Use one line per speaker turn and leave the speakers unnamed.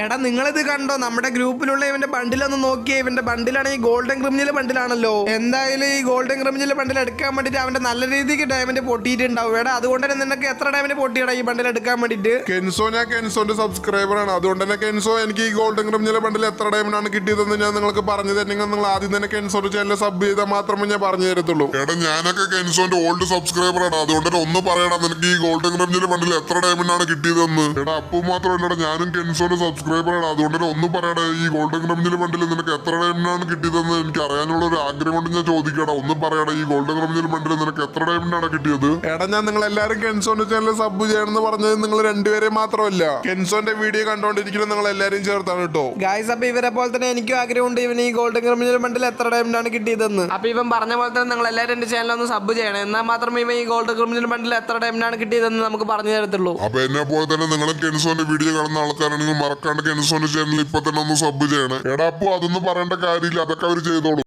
എടാ നിങ്ങളിത് കണ്ടോ? നമ്മുടെ ഗ്രൂപ്പിലുള്ള ഇവന്റെ ബണ്ടിലൊന്ന് നോക്കിയേ. ഇവന്റെ ബണ്ടിലാണെങ്കിൽ ഗോൾഡൻ ക്രിമിനൽ ബണ്ടിലാണല്ലോ. എന്തായാലും ഈ ഗോൾഡൻ ക്രിമിനൽ ബണ്ടിൽ എടുക്കാൻ വേണ്ടിട്ട് അവന്റെ നല്ല രീതിക്ക് ഡയമണ്ട് പൊട്ടിയിട്ടുണ്ടാവും. എടാ അതുകൊണ്ട് തന്നെ നിനക്ക് എത്ര ഡയമണ്ട് പൊട്ടിയടാ ഈ ബണ്ടിൽ എടുക്കാൻ വേണ്ടിട്ട്
കെൻസോ ഞാൻ കെൻസോന്റെ സബ്സ്ക്രൈബർ ആണ്. അതുകൊണ്ട് തന്നെ കെൻസോ എനിക്ക് ഈ ഗോൾഡൻ ക്രിമിനൽ ബണ്ടിൽ എത്ര ഡയമണ്ട് ആണ് കിട്ടിയതെന്ന് ഞാൻ നിങ്ങൾക്ക് പറഞ്ഞു തരണമെങ്കിൽ നിങ്ങൾ ആദ്യം തന്നെ കെൻസോന്റെ ചാനൽ സബ് ചെയ്താൽ മാത്രമേ ഞാൻ പറഞ്ഞു തരത്തുള്ളൂ.
എടാ ഞാനൊക്കെ കെൻസോന്റെ ഓൾഡ് സബ്സ്ക്രൈബർ ആണ്. അതുകൊണ്ട് തന്നെ ഒന്ന് പറയണം നിനക്ക് ഈ ഗോൾഡൻ ക്രിമിനൽ ബണ്ടിൽ എത്ര ഡയമണ്ട് ആണ് കിട്ടിയതെന്ന്. എടാ അപ്പു മാത്രമല്ല ഞാനും കെൻസോന്റെ സബ്സ്ക്രൈബർ ആണ്. അതുകൊണ്ട് തന്നെ ഒന്നും പറയടാ ഈ ഗോൾഡൻ ക്രംജിന്റെ ബണ്ടിൽ നിനക്ക് എത്ര ഡയമണ്ട് ആണ് കിട്ടിയതെന്ന് എനിക്ക് അറിയാനുള്ള ഒരു ആഗ്രഹം കൊണ്ട് ഞാൻ ചോദിക്കടാ ഒന്നും പറയടാ ഈ ഗോൾഡൻ ക്രംജിന്റെ ബണ്ടിൽ നിനക്ക് എത്ര ഡയമണ്ട് ആണ് കിട്ടിയത്?
എടാ ഞാൻ നിങ്ങൾ എല്ലാവരും കെൻസോന്റെ ചാനൽ സബ് ചെയ്യണമെന്ന് പറഞ്ഞത് നിങ്ങൾ രണ്ടുപേരെ മാത്രമല്ല. കെൻസോന്റെ വീഡിയോ കണ്ടുകൊണ്ടിരിക്കുന്ന നിങ്ങൾ എല്ലാവരും ചേർത്താണ് കേട്ടോ.
ഗായ്സ് അപ്പൊ ഇവരെ പോലെ തന്നെ എനിക്കും ആഗ്രഹമുണ്ട് ഇവന് ഈ ഗോൾഡൻ ക്രിമിനൽ ബണ്ടിൽ എത്ര ഡയമണ്ട് ആണ് കിട്ടിയതെന്ന്. അപ്പൊ ഇവൻ പറഞ്ഞ പോലെ തന്നെ നിങ്ങൾ എല്ലാവരും എന്റെ ചാനൽ ഒന്ന് സബ് ചെയ്യണം. എന്നാൽ മാത്രമേ ഇവൻ ഈ ഗോൾഡൻ ക്രിമിനൽ ബണ്ടിൽ എത്ര ഡയമണ്ട് ആണ് കിട്ടിയതെന്ന് നമുക്ക് പറഞ്ഞു തരത്തുള്ളൂ.
അപ്പൊ എന്നെ പോലെ തന്നെ നിങ്ങളും കെൻസോന്റെ വീഡിയോ കാണുന്ന ആൾക്കാരാണെങ്കിൽ മറക്കാണ്ട് കെൻസോന്റെ ചാനൽ ഇപ്പൊ തന്നെ ഒന്ന് സബ് ചെയ്യണേ. എടാ അപ്പൊ അതൊന്നും പറയേണ്ട കാര്യമില്ല. അതൊക്കെ അവർ ചെയ്തോളൂ.